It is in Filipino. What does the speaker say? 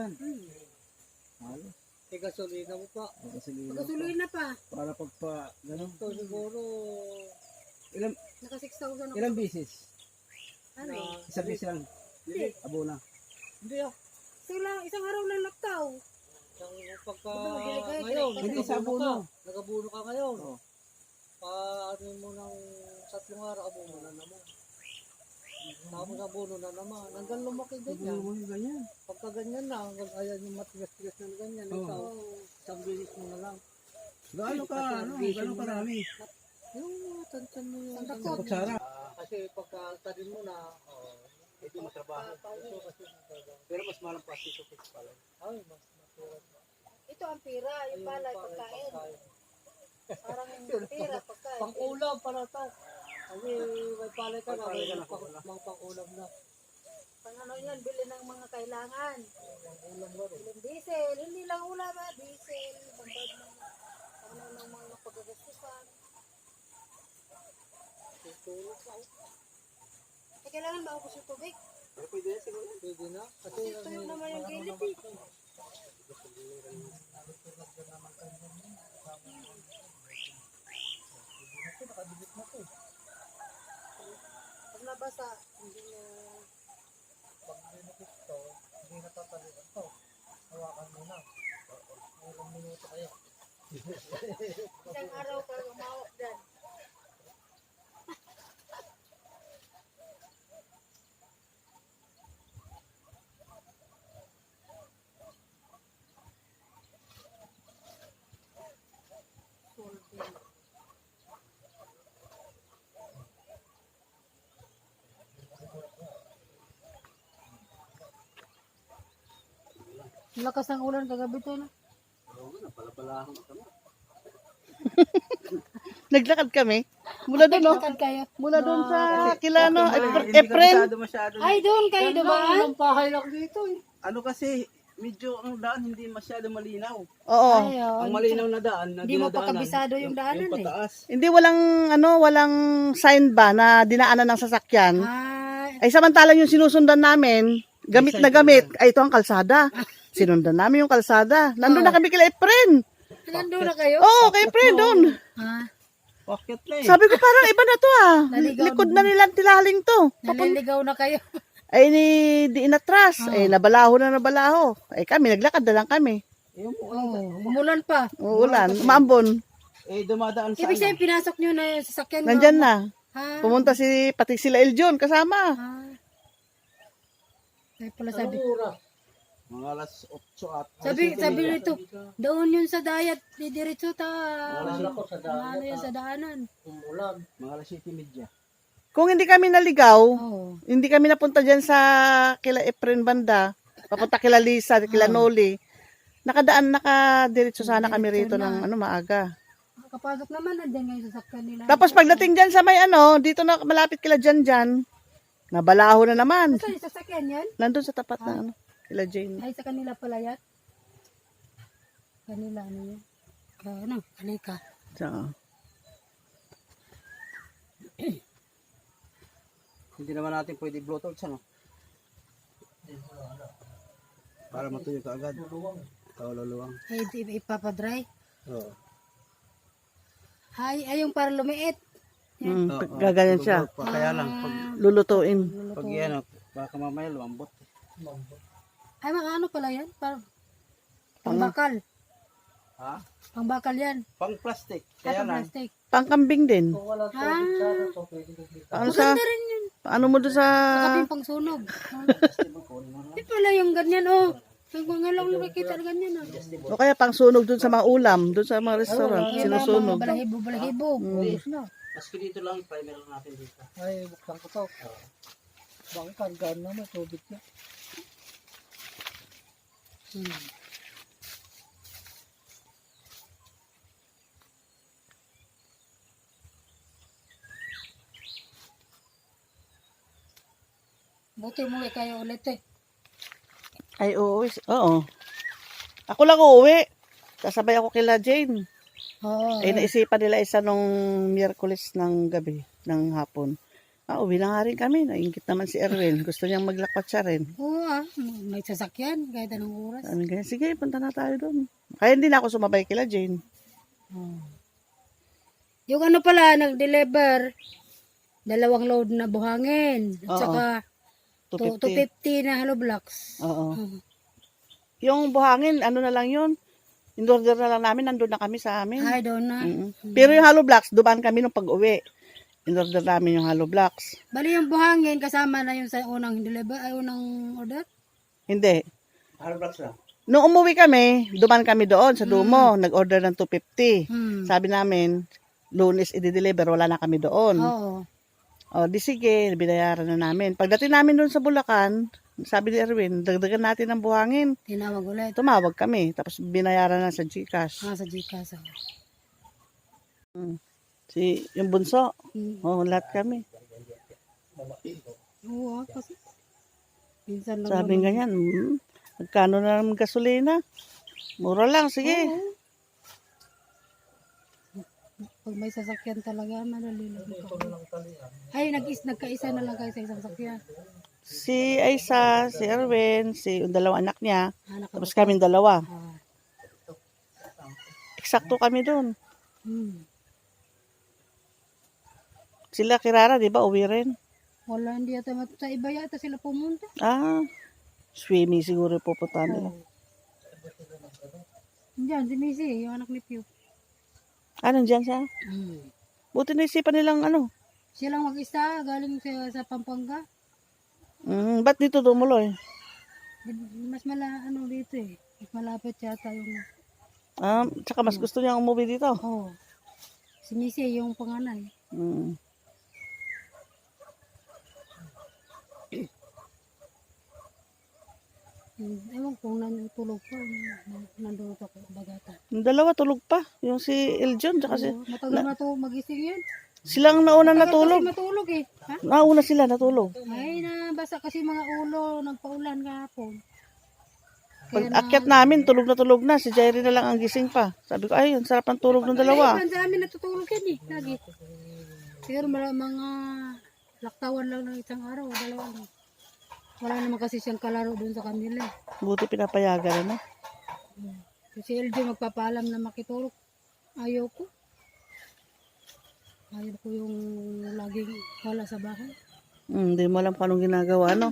6,000. Hmm. Halos. Eh, gasolina mo pa. Gasolina pa. Gasolina pa. Para pagpa, ganun. Ito siguro, Ilang, Naka 6,000 ako. ilang bisis? Ano? na, Isang bisis lang. Hindi. Abo na. hindi ah. Sila, isang araw lang laktaw. Isang pagka ngayon, Hindi, sa nagabuno abono. ka. Nagabuno ka ngayon. Oo. Pa, ano mo ng tatlong araw, abono na naman. Tapos abono na naman. Hanggang lumaki ganyan. yung ganyan. Pagka ganyan na, hanggang ayan yung matigas-tigas na ganyan. Oo. Ikaw, isang bilis mo na lang. Gaano ka, ano, gaano karami? Yung mga tansyan mo yung... Ang takot. Kutsara. Kasi pagka tanin mo na, oh, Ito matrabaho. ito kasi nagtatrabaho. Pero mas malang plastic ito pala. Ay, mas matuwag na. Ito ang pira, yung palay, pagkain. Parang pira, pagkain. Pang-ulam para to. Kasi may palay ka na, May na, pang, pang-ulam. pang, pang-ulam na. Pang ano yan, bili ng mga kailangan. Pang-ulam na rin. Diesel, hindi lang ulam ha, diesel, bambad ng ano ng mga pagkagastusan. Tutulog ka. Eh, kailangan ba ubos yung tubig? Pero pwede yan siguro. Pwede na. Kasi Kasi tuyo naman yung gilid eh. Pag nabasa, hindi na... pag binukit to, hindi natatalian to. Hawakan mo na. Ilang minuto kaya. Isang araw ka umawak dyan. Lakas ng ulan kagabi to na. Oo, ka mo. Naglakad kami. Mula doon, no? Kayo. Mula doon sa Kilano, Hindi Epr- ka Efren. masyado masyado. Ay, doon kayo diba? lang, ilang pahay lang dito eh. Ano kasi, medyo ang daan hindi masyado malinaw. Oo. Ay, oh. Ang malinaw na daan na Hindi mo pa kabisado yung daanan yung eh. pataas. Hindi walang, ano, walang sign ba na dinaanan ng sasakyan. Ay, Ay samantalang yung sinusundan namin, gamit na gamit, ay ito ang kalsada. Sinundan namin yung kalsada. Nandun na kami kila Efren. nandun na kayo? Oo, kay Efren doon. Ha? Pocket eh. Sabi ko parang iba na to ah. Naligaw Likod na nilang tilaling to. Naliligaw na kayo. Ay ni di inatras. Ay nabalaho na nabalaho. Ay kami, naglakad na lang kami. Yung, Oo, umulan pa. Uulan, maambon. eh, dumadaan sa Ibig ano. sabihin, pinasok nyo na yung sasakyan mo. Nandyan na. Ha? Pumunta si, pati sila Eljon kasama. Ha? Kaya pala sabi, oras? Mga alas 8 at sabi, sabi nito, doon yun sa dayat, di diretso ta. Wala ko sa Ano daan. yun sa daanan. Umulan. mga alas 7 media. Kung hindi kami naligaw, Oo. hindi kami napunta dyan sa kila Efren Banda, papunta kila Lisa, kila Noli, nakadaan, nakadiretso sana kami rito ng ano, maaga. Kapasok naman, nandyan nga yung sasakyan nila. Tapos pagdating dyan sa may ano, dito na malapit kila dyan dyan, nabalaho na naman. Saan yung sasakyan yan? Nandun sa tapat na ano, kila Jane. Ay, sa kanila pala yan? Kanila, ano yun? Ah, ano, kalika. So, Hindi naman natin pwede blowtorch ano. Para matuyo ka agad. Oo, luluwang. Ay, di- ipapadry. Oo. Ay, ay, yung para lumiit. mm, Oo, oo. gaganyan siya. Pa, kaya lang, pag, Lulutuin. pag yan, baka mamaya lumambot. Ay, mga ano pala yan? Par pangbakal. Ha? Pangbakal yan. Pang plastic. Ay, Kaya pang lang, plastic. Pangkambing din. Kung wala tubig Ah. sana, so pwede ko dito. Ano sa, Maganda rin yun. ano mo doon sa, Kaping pang sunog. Di pala yung ganyan, oh. Yung mga lang nakikita na ganyan, oh. o kaya pang sunog doon sa mga ulam, doon sa mga restaurant, ang sinusunog. mga balahibo, balahibo. Ayos na. maski dito lang, primer natin dito. Ay, buksan ko to. Bakit kargaan naman, tubig yan. Hmm. Buti mo kayo ulit eh. Ay, uuwi. Oo. Ako lang uuwi. Kasabay ako kila Jane. Oo. Ay, naisipan nila isa nung Miyerkules ng gabi, ng hapon. Ah, uwi na nga rin kami. Naingit naman si Erwin. Gusto niyang maglakwat siya rin. Oo ah, may sasakyan kahit anong oras. Sabi ganyan, sige, punta na tayo doon. Kaya hindi na ako sumabay kila Jane. Oh. Yung ano pala, nag-deliver, dalawang load na buhangin. At Oo. saka, 250. 250 na hollow blocks. Oo. Oo. Yung buhangin, ano na lang yun? In-order na lang namin, nandun na kami sa amin. Ay, doon na. Mm. Pero yung hollow blocks, dumaan kami nung pag-uwi. In-order namin yung hollow blocks. Bali yung buhangin, kasama na yung sa unang deliver, ay unang order. Hindi. Hard blocks lang. Nung umuwi kami, dumaan kami doon sa Dumo. Nag-order ng 250. Hmm. Sabi namin, lunes i-deliver, wala na kami doon. Oo. O, di sige, binayaran na namin. Pagdating namin doon sa Bulacan, sabi ni Erwin, dagdagan natin ng buhangin. Tinawag ulit. Tumawag kami, tapos binayaran na sa Gcash. Ah, sa Gcash. ah. Si, yung bunso, Hmm. oh, lahat kami. Oo, ah, kasi. Minsan lang Sabi naman. ganyan, mm, magkano na ng gasolina? Mura lang, sige. Oo. Pag may sasakyan talaga, madali lang. Ay, nag nagkaisa na lang kayo sa isang sakyan. Si Aisa, si Erwin, si yung dalawang anak niya, Anak tapos kami dalawa. Ah. Eksakto kami doon. Hmm. Sila Kirara, di ba, uwi rin? Wala, hindi yata sa iba yata sila pumunta. Ah, swimming siguro pupunta nila. Diyan, si Missy, yung anak ni Pew. Ah, nandyan siya? Hmm. Buti naisipan nilang ano. Siya lang mag-isa, galing sa, sa Pampanga. Mm, ba't dito dumuloy? Di- Mas mala, ano dito eh. Mas malapit yata yung, Ah, tsaka mas gusto niyang umuwi dito. oh. Si Missy, yung panganay. Mm. Hmm, Ewan kung nanutulog pa, nan- nandun ako bagata. Yung dalawa tulog pa. Yung si Eljon, tsaka si... Matagal na to magising yan. Silang nauna Matagal natulog. kasi matulog eh. Ha? Nauna sila natulog. Ay, nabasa kasi mga ulo, nagpaulan kahapon. Pag akyat namin, tulog na tulog na. Si Jerry na lang ang gising pa. Sabi ko, ay, ang sarap ng tulog ng dalawa. Ay, sa amin natutulog yan eh, lagi. Siguro mga, laktawan lang ng isang araw, dalawa lang. Wala naman kasi siyang kalaro doon sa kanila. Buti pinapayagan, ano? Si LJ magpapaalam na makitulog. Ayaw ko. Ayaw ko yung laging wala sa bahay. Hmm, Hindi mo alam kung anong ginagawa, no?